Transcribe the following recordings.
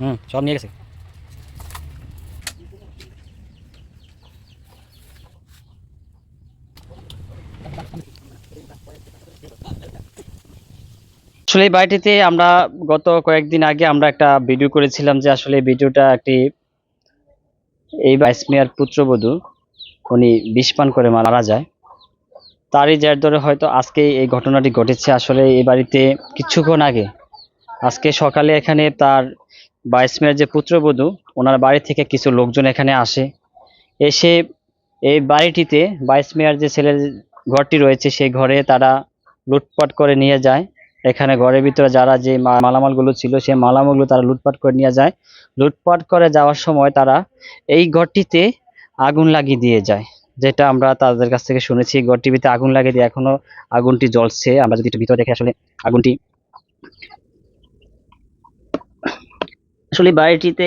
হুম সব নিয়ে গেছে আসলে এই বাড়িটিতে আমরা গত কয়েকদিন আগে আমরা একটা ভিডিও করেছিলাম যে আসলে ভিডিওটা একটি এই বাইসমিয়ার পুত্রবধূ, উনি বিষ পান করে মারা যায়। তারই যার ধরে হয়তো আজকে এই ঘটনাটি ঘটেছে। আসলে এই বাড়িতে কিছুক্ষণ আগে, আজকে সকালে এখানে তার বাইশ মেয়ের যে পুত্রবধূ, ওনার বাড়ি থেকে কিছু লোকজন এখানে আসে। এসে এই বাড়িটিতে বাইশ মেয়ার যে ছেলের ঘরটি রয়েছে সেই ঘরে তারা লুটপাট করে নিয়ে যায়। এখানে ঘরের ভিতরে যারা যে মালামালগুলো ছিল, সেই মালামালগুলো তারা লুটপাট করে নিয়ে যায়। লুটপাট করে যাওয়ার সময় তারা এই ঘরটিতে আগুন লাগিয়ে দিয়ে যায়, যেটা আমরা তাদের কাছ থেকে শুনেছি। ঘরটির ভিতরে আগুন লাগিয়ে দিয়ে এখনও আগুনটি জ্বলছে। আমরা যদি একটু ভিতরে দেখে আসলে আগুনটি আসলে বাড়িটিতে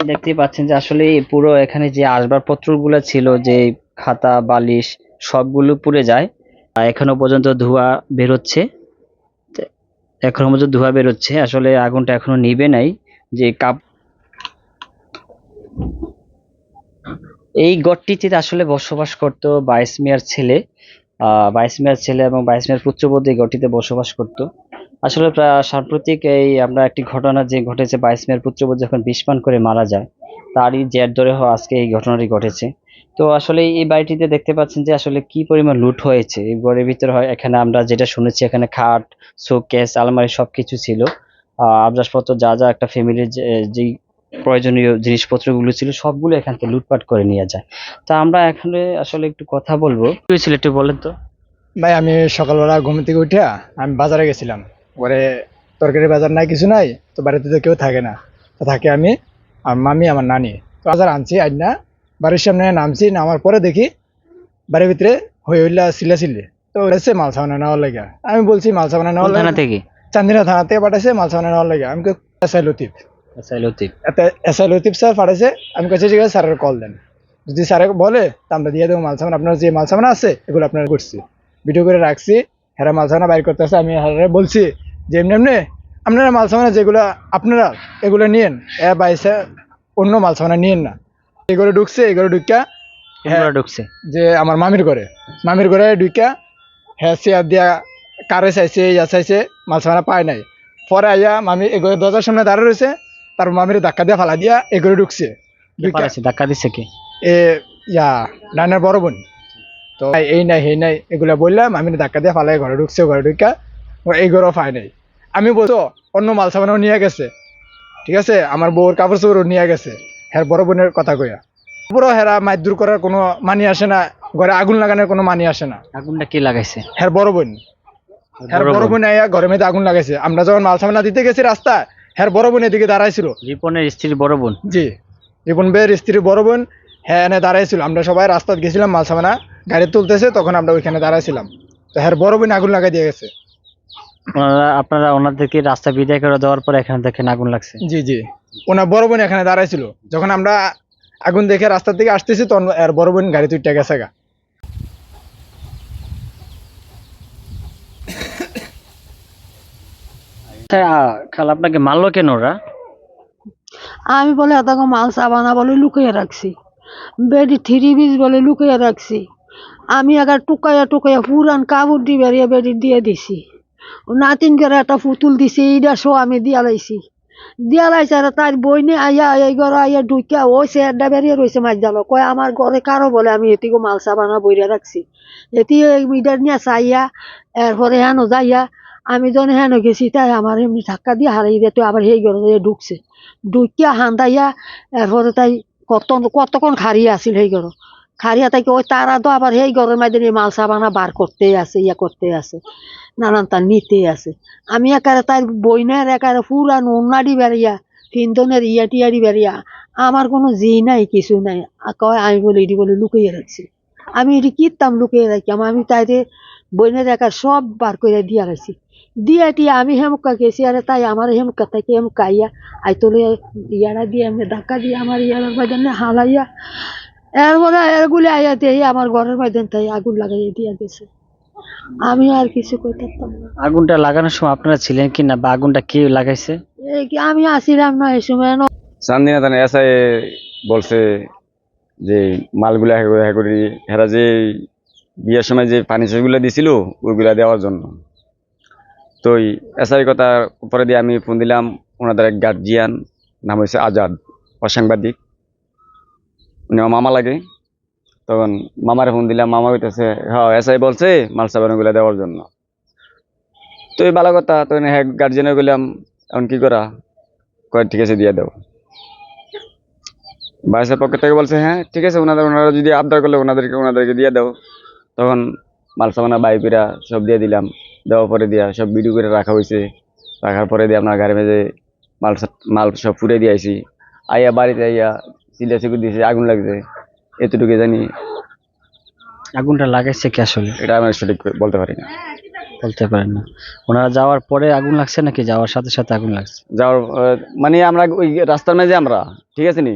দেখতে পাচ্ছেন যে আসলে পুরো এখানে যে আসবাবপত্রগুলো ছিল, যে খাতা, বালিশ, সবগুলো পুড়ে যায়। এখনও পর্যন্ত ধোঁয়া বেরোচ্ছে। এখনও পর্যন্ত ধোঁয়া বেরোচ্ছে। আসলে আগুনটা এখনও নিবে নাই। যে কাপ এই গড়টিতে আসলে বসবাস করত বাইশ মিয়ার ছেলে। বাইশ মিয়ার ছেলে এবং বাইশ মিয়ার পুত্রবধূ এই গড়টিতে বসবাস করত। আসলে সাম্প্রতিক এই আমরা একটি ঘটনা যে ঘটেছে, বাইশ মিয়ার পুত্রবধূ যখন বিষ পান করে মারা যায়, তারই জের ধরে আজকে এই ঘটনাটি ঘটেছে। তো আসলে এই বাড়িটিতে দেখতে পাচ্ছেন যে আসলে কি পরিমাণ লুট হয়েছে। এই ঘরের ভিতরে হয়, এখানে আমরা যেটা শুনেছি, এখানে খাট শোকেস আলমারি সবকিছু ছিল। আহ, আসবাবপত্র, যা যা একটা ফ্যামিলির যেই প্রয়োজনীয় জিনিসপত্রগুলো ছিল, সবগুলো এখান থেকে লুটপাট করে নিয়ে যায়। তা আমরা এখানে আসলে একটু কথা বলব। কি হয়েছিল একটু বলেন তো। ভাই, আমি সকালবেলা ঘুম থেকে উঠে আমি বাজারে গেছিলাম। পরে তরকারি বাজার নাই, কিছু নাই, তো বাড়িতে তো কেউ থাকে না। তো থাকে আমি, আর মামি, আমার নানি। তো বাজার আনছি আজ না বাড়ির সামনে নামছি নামার পরে দেখি বাড়ির ভিতরে হয়ে হইলা সিলা সিলে। তো এসে মাল সামানা নেওয়ার লাগে। আমি বলছি মাল সামানা নেওয়ার থানা থেকে চান্দিনা থানা থেকে পাঠাইছে মাল সামানা নেওয়ার লাগে। আমি এস আই লতিফ। আচ্ছা Latif. S I Latif sir পাঠাইছে আমি কাছে ঠিক আছে স্যারের কল দেন। যদি স্যারে বলে তা আমরা দিয়ে দেবো মাল সামান। আপনার যে মাল সামান আছে এগুলো আপনার করছি। ভিডিও করে রাখছি হেরা মাল সামানা বাইর করতে আসে আমি হেরা বলছি যে এমনি এমনি আপনারা মাল সামানা যেগুলো আপনারা এগুলো নিয়েন এ বাইসে অন্য মাল সামানা নিয়েন না। এগুলো ঢুকছে এগুলো ঢুকা কোনগুলো ঢুকছে। যে আমার মামির ঘরে। মামির ঘরে ঢুকা হ্যাঁ চেয়ার দিয়া কারে চাইছে ইয়া চাইছে মাল সামানা পায় নাই। পরে আইয়া মামি এগুলো দরজার সামনে দাঁড়িয়ে রয়েছে তার মামির ধাক্কা দিয়ে ফালা দিয়া এগুলো ঢুকছে। কে ঢুকা পালাইছে? ধাক্কা দিচ্ছে কি? এ ইয়া নানার বড় বোন। তো এই নাই সেই নাই এগুলা বললাম আমি ধাক্কা দিয়ে ফালাই ঘরে ঢুকছে ঘরে ঢুকা এই ঘরও পাই নাই। আমি বলতো অন্য মাল সামানও নিয়ে গেছে। ঠিক আছে? আমার বউর কাপড় চোপড়ও নিয়ে গেছে। হ্যার বড় বোনের কথা কইয়া। পুরো হেরা দূর করার কোনো মানি আসে না ঘরে আগুন লাগানোর কোনো মানি আসে না। আগুনটা কে লাগাইছে? হ্যার বড় বোন। হ্যার বড় বোন। আইয়া ঘরের মধ্যে আগুন লাগাইছে। আমরা যখন মাল সামানা দিতে গেছি রাস্তা হ্যার বড় বোন এদিকে দাঁড়াইছিল। রিপনের স্ত্রীর বড় বোন। জি। রিপন ভাইয়ের স্ত্রী বড় বোন হ্যাঁ এনে দাঁড়াইছিল। আমরা সবাই রাস্তায় গেছিলাম মাল সামানা গাড়ি তুলতেছে তখন আমরা ওইখানে দাঁড়াইছিলাম। তো হ্যাঁ বড় বোন আগুন লাগাই দিয়ে গেছে। ওনারা আপনারা ওনাদেরকে রাস্তা বিদায় করে দেওয়ার পর এখানে দেখেন আগুন লাগছে। জি জি। ওনার বড় বোন এখানে দাঁড়াইছিল। যখন আমরা আগুন দেখে রাস্তা থেকে আসতেছি তখন আর বড় বোন গাড়ি তুইটা গেছে গা। খালা আপনাকে মারলো কেন ওরা? আমি বলে এতকে মাল সাবানা বলে লুকিয়ে রাখছি। বেডি থ্রি পিস বলে লুকিয়ে রাখছি। আমি আগে টুকাইয়া টুকাইয়া পুরান কাপড় দিয়ে বেরিয়ে বেডি দিয়ে দিছি। নাতিন করে একটা পুতুল দিছি এইটা শো আমি দিয়া লাইছি। দিয়া লাইছে আর তার বইনে আইয়া এই ঘরে আইয়া ঢুকিয়া ওই চেয়ারটা বেরিয়ে রয়েছে মাছ জাল কয়, আমার ঘরে কারও বলে আমি এটিকে মাল সাবানা বইরা রাখছি। এটি ইটার নিয়ে চাইয়া, এরপরে হেন যাইয়া, আমি যখন হেন গেছি, তাই আমার এমনি ধাক্কা দিয়ে হারাই দিয়ে তো আবার সেই ঘরে ঢুকছে। ঢুকিয়া হান্দাইয়া, এরপরে তাই কত কতক্ষণ খারিয়া আছিল সেই ঘর। খারিয়া তাই ওই তারা তো আবার সেই মাঝে এই মাল সাবানা বার করতেই আছে, ইয়া করতেই আছে, নানান তার নিতেই আছে। আমি একারে তার বইনের একারে পুরান উন্নাডি বেরিয়া ফিন্দনের ইয়া টিয়ারি বেরিয়া আমার কোনো জি নাই, কিছু নাই কয়, আমি বলে এটি বলে লুকিয়ে রাখছি। আমি এটি কিতাম লুকিয়ে রাখলাম আমি তাইরে বইনে দেখার সব বার করে দিয়া গেছি দিয়া টিয়া আমি হেমুকা গেছি আরে তাই আমার হেমুকা থেকে হেমুকা আইয়া আই তোলে ইয়ারা দিয়ে এমনি ধাক্কা দিয়ে আমার ইয়ার বাজানে হালাইয়া এরপরে এরগুলি আইয়া দিয়ে আমার ঘরের বাজান তাই আগুন লাগাইয়া দিয়া গেছে আমি আর কিছু পারতাম না। আগুনটা লাগানোর সময় আপনারা ছিলেন কি না বা আগুনটা কে লাগাইছে? এই কি আমি আসিলাম না এই সময় ন- চান্দিনা তানে এসআই বলছে যে মালগুলা হ্যাঁ হ্যাঁ করি হেরা যে বিয়ের সময় যে পানি ফার্নিচারগুলো দিছিল ওইগুলা দেওয়ার জন্য। তো এসআই কথা উপরে দিয়ে আমি ফোন দিলাম ওনাদের এক গার্জিয়ান নাম হয়েছে আজাদ অসাংবাদিক। উনি মামা লাগে। তখন মামার ফোন দিলাম, মামা কইতেছে হ্যাঁ এসআই বলছে মাল সাবানগুলো দেওয়ার জন্য। তো এই ভালো কথা তো হ্যাঁ গার্জিয়ানে গেলাম, এখন কি করা? কয়, ঠিক আছে, দিয়ে দেবো। বাইশের পক্ষ থেকে বলছে হ্যাঁ ঠিক আছে, ওনাদের, ওনারা যদি আবদার করলে ওনাদেরকে ওনাদেরকে দিয়ে দাও তখন মাল সামানা বাইপিরা সব দিয়ে দিলাম। দেওয়ার পরে দিয়া সব ভিডিও করে রাখা হয়েছে রাখার পরে দিয়ে আপনার গাড়ি মেজে মাল মাল সব ফুটে দিয়ে আইছি। আইয়া বাড়িতে আইয়া চিল্লা চিকুর দিয়েছে আগুন লাগছে। এতটুকু জানি। আগুনটা লাগাইছে কি আসলে? এটা আমি সঠিক বলতে পারি না। বলতে পারেন না। ওনারা যাওয়ার পরে আগুন লাগছে নাকি যাওয়ার সাথে সাথে আগুন লাগছে? যাওয়ার মানে আমরা ওই রাস্তার মাঝে আমরা ঠিক আছে নি?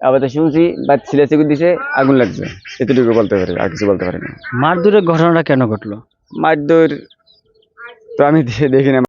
আবার তো শুনছি বা ছিলা চিকুর দিছে আগুন লাগছে। এতটুকু বলতে পারি আর কিছু বলতে পারি না। মারধরের ঘটনাটা কেন ঘটলো? মারধর তো আমি দেখি না।